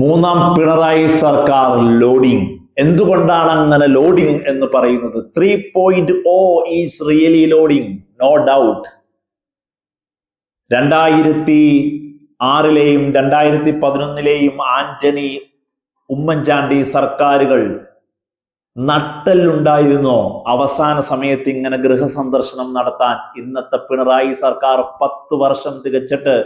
മൂന്നാം പിണറായി സർക്കാർ ലോഡിംഗ്. എന്തുകൊണ്ടാണ് അങ്ങനെ ലോഡിംഗ് എന്ന് പറയുന്നത്? Three point O is really loading no doubt രണ്ടായിരത്തി ആറിലെയും രണ്ടായിരത്തി പതിനൊന്നിലെയും ആന്റണി ഉമ്മൻചാണ്ടി സർക്കാരുകൾ നട്ടലുണ്ടായിരുന്നോ അവസാന സമയത്ത് ഇങ്ങനെ ഗൃഹസന്ദർശനം നടത്താൻ ഇന്നത്തെ പിണറായി സർക്കാർ പത്ത് വർഷം തികച്ചിട്ട്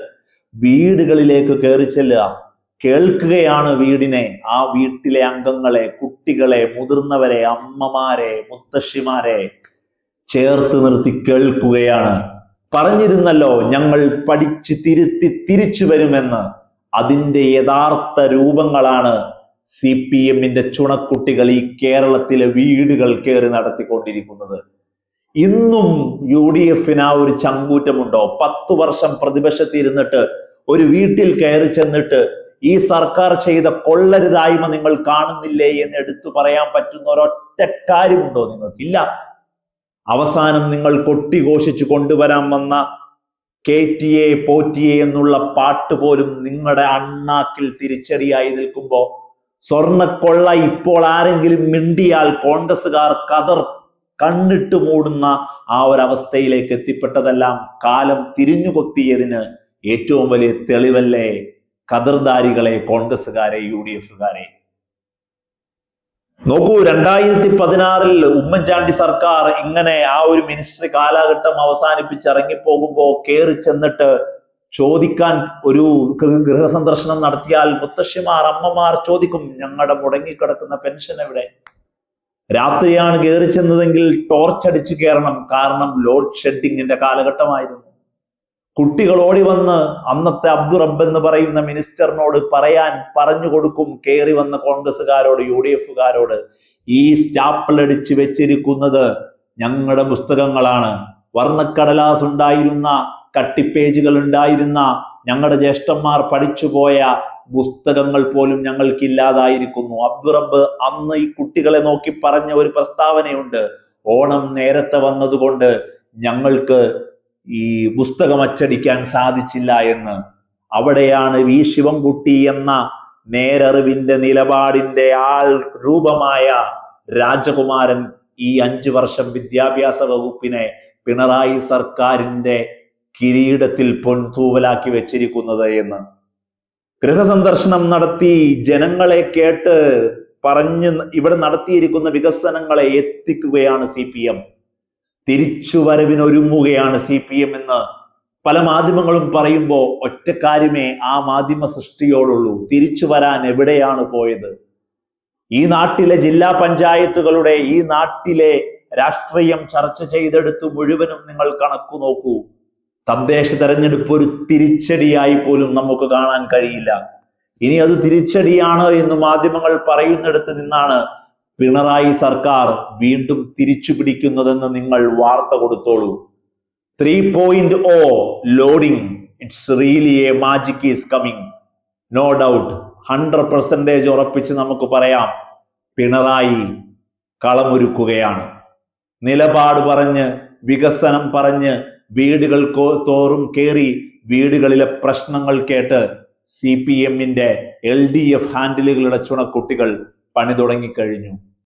വീടുകളിലേക്ക് കയറി ചെല്ലുക. കേൾക്കുകയാണ് വീടിനെ. ആ വീട്ടിലെ അംഗങ്ങളെ കുട്ടികളെ മുതിർന്നവരെ അമ്മമാരെ മുത്തശ്ശിമാരെ ചേർത്ത് നിർത്തി കേൾക്കുകയാണ്. പറഞ്ഞിരുന്നല്ലോ ഞങ്ങൾ പഠിച്ച് തിരുത്തി തിരിച്ചു വരുമെന്ന്. അതിന്റെ യഥാർത്ഥ രൂപങ്ങളാണ് സി പി എമ്മിന്റെ ചുണക്കുട്ടികൾ ഈ കേരളത്തിലെ വീടുകൾ കയറി നടത്തിക്കൊണ്ടിരിക്കുന്നത്. ഇന്നും യു ഡി എഫിന് ആ ഒരു ചങ്കൂറ്റമുണ്ടോ? പത്തു വർഷം പ്രതിപക്ഷത്തിരുന്നിട്ട് ഒരു വീട്ടിൽ കയറി ചെന്നിട്ട് ഈ സർക്കാർ ചെയ്ത കൊള്ളരുതായ്മ നിങ്ങൾ കാണുന്നില്ലേ എന്ന് എടുത്തു പറയാൻ പറ്റുന്ന ഒരൊറ്റ കാര്യമുണ്ടോ നിങ്ങൾക്കില്ല? അവസാനം നിങ്ങൾ കൊട്ടിഘോഷിച്ചു കൊണ്ടുവരാൻ വന്ന കെ ടി എ പോറ്റിയെ എന്നുള്ള പാട്ട് പോലും നിങ്ങളുടെ അണ്ണാക്കിൽ തിരിച്ചടിയായി നിൽക്കുമ്പോ സ്വർണക്കൊള്ള ഇപ്പോൾ ആരെങ്കിലും മിണ്ടിയാൽ കോൺഗ്രസുകാർ കതർ കണ്ണിട്ട് മൂടുന്ന ആ ഒരവസ്ഥയിലേക്ക് എത്തിപ്പെട്ടതെല്ലാം കാലം തിരിഞ്ഞു തിരിഞ്ഞുകൊത്തിയതിന് ഏറ്റവും വലിയ തെളിവല്ലേ? കതിർദാരികളെ കോൺഗ്രസുകാരെ യു ഡി എഫുകാരെ നോക്കൂ രണ്ടായിരത്തി പതിനാറിൽ ഉമ്മൻചാണ്ടി സർക്കാർ ഇങ്ങനെ ആ ഒരു മിനിസ്ട്രി കാലഘട്ടം അവസാനിപ്പിച്ച് ഇറങ്ങിപ്പോകുമ്പോ കയറി ചെന്നിട്ട് ചോദിക്കാൻ ഒരു ഗൃഹസന്ദർശനം നടത്തിയാൽ മുത്തശ്ശിമാർ അമ്മമാർ ചോദിക്കും ഞങ്ങളുടെ മുടങ്ങിക്കിടക്കുന്ന പെൻഷൻ എവിടെ? രാത്രിയാണ് കയറി ചെന്നതെങ്കിൽ ടോർച്ച് അടിച്ച് കയറണം കാരണം ലോഡ് ഷെഡിങ്ങിന്റെ കാലഘട്ടമായിരുന്നു. കുട്ടികൾ ഓടി വന്ന് അന്നത്തെ അബ്ദുൾ റബ്ബ് എന്ന് പറയുന്ന മിനിസ്റ്ററിനോട് പറയാൻ പറഞ്ഞു കൊടുക്കും കയറി വന്ന കോൺഗ്രസ്സുകാരോട് യു ഡി എഫുകാരോട് ഈ സ്റ്റാപ്പിൾ അടിച്ച് വെച്ചിരിക്കുന്നത് ഞങ്ങളുടെ പുസ്തകങ്ങളാണ്. വർണക്കടലാസ് ഉണ്ടായിരുന്ന കട്ടിപ്പേജുകൾ ഉണ്ടായിരുന്ന ഞങ്ങളുടെ ജ്യേഷ്ഠന്മാർ പഠിച്ചുപോയ പുസ്തകങ്ങൾ പോലും ഞങ്ങൾക്ക് ഇല്ലാതായിരിക്കുന്നു അബ്ദുൾ റബ്ബ് അന്ന് ഈ കുട്ടികളെ നോക്കി പറഞ്ഞ ഒരു പ്രസ്താവനയുണ്ട്. ഓണം നേരത്തെ വന്നതുകൊണ്ട് ഞങ്ങൾക്ക് ഈ പുസ്തകം അച്ചടിക്കാൻ സാധിച്ചില്ല എന്ന്. അവിടെയാണ് വി. ശിവൻകുട്ടി എന്ന നേരറിവിന്റെ നിലപാടിന്റെ ആൾ രൂപമായ രാജകുമാരൻ ഈ അഞ്ചു വർഷം വിദ്യാഭ്യാസ വകുപ്പിനെ പിണറായി സർക്കാരിന്റെ കിരീടത്തിൽ പൊൻതൂവലാക്കി വെച്ചിരിക്കുന്നത് എന്ന്. ഗൃഹസന്ദർശനം നടത്തി ജനങ്ങളെ കേട്ട് പറഞ്ഞ് ഇവിടെ നടത്തിയിരിക്കുന്ന വികസനങ്ങളെ എത്തിക്കുകയാണ് സി പി എം. തിരിച്ചുവരവിനൊരുങ്ങുകയാണ് സി പി എം എന്ന്. പല മാധ്യമങ്ങളും പറയുമ്പോൾ ഒറ്റക്കാര്യമേ ആ മാധ്യമ സൃഷ്ടിയോടുള്ളൂ. തിരിച്ചു വരാൻ എവിടെയാണ് പോയത്? ഈ നാട്ടിലെ ജില്ലാ പഞ്ചായത്തുകളുടെ ഈ നാട്ടിലെ രാഷ്ട്രീയം ചർച്ച ചെയ്തെടുത്ത് മുഴുവനും നിങ്ങൾ കണക്കു നോക്കൂ. തദ്ദേശ തെരഞ്ഞെടുപ്പ് ഒരു തിരിച്ചടിയായി പോലും നമുക്ക് കാണാൻ കഴിയില്ല. ഇനി അത് തിരിച്ചടിയാണ് എന്ന് മാധ്യമങ്ങൾ പറയുന്നിടത്ത് നിന്നാണ് പിണറായി സർക്കാർ വീണ്ടും തിരിച്ചു പിടിക്കുന്നതെന്ന് നിങ്ങൾ വാർത്ത കൊടുത്തോളൂ. Three point O loading it's really a magic is coming no doubt hundred percentage ഉറപ്പിച്ച് നമുക്ക് പറയാം. പിണറായി കളമൊരുക്കുകയാണ്. നിലപാട് പറഞ്ഞ് വികസനം പറഞ്ഞ് വീടുകൾ തോറും കയറി വീടുകളിലെ പ്രശ്നങ്ങൾ കേട്ട് സി പി എമ്മിന്റെ എൽ ഡി എഫ് ഹാൻഡിലുകളുടെ ചുണക്കുട്ടികൾ പണി തുടങ്ങിക്കഴിഞ്ഞു.